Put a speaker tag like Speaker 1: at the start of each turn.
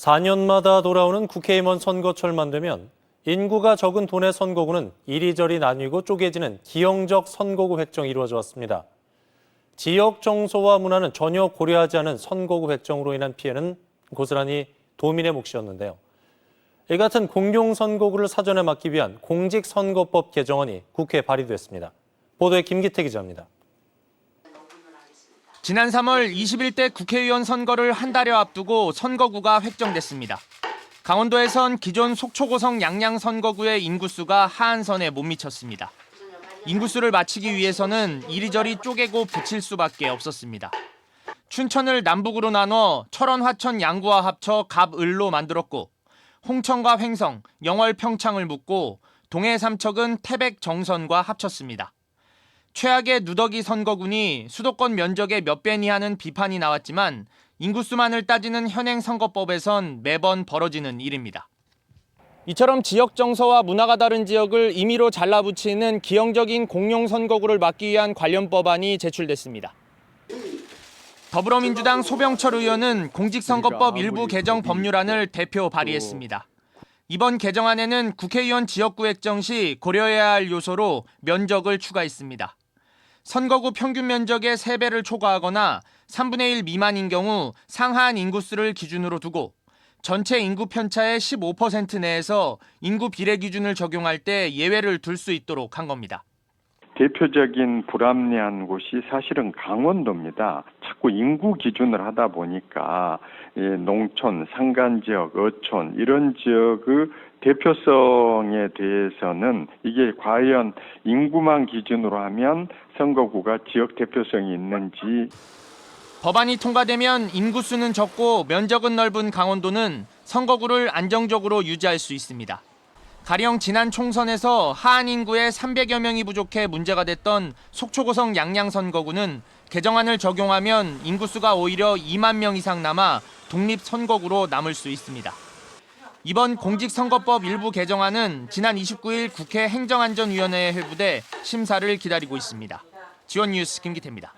Speaker 1: 4년마다 돌아오는 국회의원 선거철만 되면 인구가 적은 도내 선거구는 이리저리 나뉘고 쪼개지는 기형적 선거구 획정이 이루어져 왔습니다. 지역 정서와 문화는 전혀 고려하지 않은 선거구 획정으로 인한 피해는 고스란히 도민의 몫이었는데요. 이 같은 공용 선거구를 사전에 막기 위한 공직선거법 개정안이 국회에 발의됐습니다. 보도에 김기태 기자입니다.
Speaker 2: 지난 3월 21대 국회의원 선거를 한 달여 앞두고 선거구가 획정됐습니다. 강원도에선 기존 속초고성 양양 선거구의 인구수가 하한선에 못 미쳤습니다. 인구수를 맞추기 위해서는 이리저리 쪼개고 붙일 수밖에 없었습니다. 춘천을 남북으로 나눠 철원, 화천, 양구와 합쳐 갑을로 만들었고 홍천과 횡성, 영월, 평창을 묶고 동해 삼척은 태백, 정선과 합쳤습니다. 최악의 누더기 선거군이 수도권 면적의 몇 배니 하는 비판이 나왔지만 인구수만을 따지는 현행 선거법에선 매번 벌어지는 일입니다. 이처럼 지역 정서와 문화가 다른 지역을 임의로 잘라붙이는 기형적인 공용 선거구를 막기 위한 관련 법안이 제출됐습니다. 더불어민주당 소병철 의원은 공직선거법 일부 개정 법률안을 대표 발의했습니다. 이번 개정안에는 국회의원 지역구 획정 시 고려해야 할 요소로 면적을 추가했습니다. 선거구 평균 면적의 3배를 초과하거나 3분의 1 미만인 경우 상하한 인구수를 기준으로 두고 전체 인구 편차의 15% 내에서 인구 비례 기준을 적용할 때 예외를 둘 수 있도록 한 겁니다.
Speaker 3: 대표적인 불합리한 곳이 사실은 강원도입니다. 자꾸 인구 기준을 하다 보니까 이 농촌, 산간 지역, 어촌 이런 지역의 대표성에 대해서는 이게 과연 인구만 기준으로 하면 선거구가 지역 대표성이 있는지
Speaker 2: 법안이 통과되면 인구수는 적고 면적은 넓은 강원도는 선거구를 안정적으로 유지할 수 있습니다. 가령 지난 총선에서 하한 인구의 300여 명이 부족해 문제가 됐던 속초고성 양양 선거구는 개정안을 적용하면 인구수가 오히려 2만 명 이상 남아 독립 선거구로 남을 수 있습니다. 이번 공직선거법 일부 개정안은 지난 29일 국회 행정안전위원회에 회부돼 심사를 기다리고 있습니다. 지원 뉴스 김기태입니다.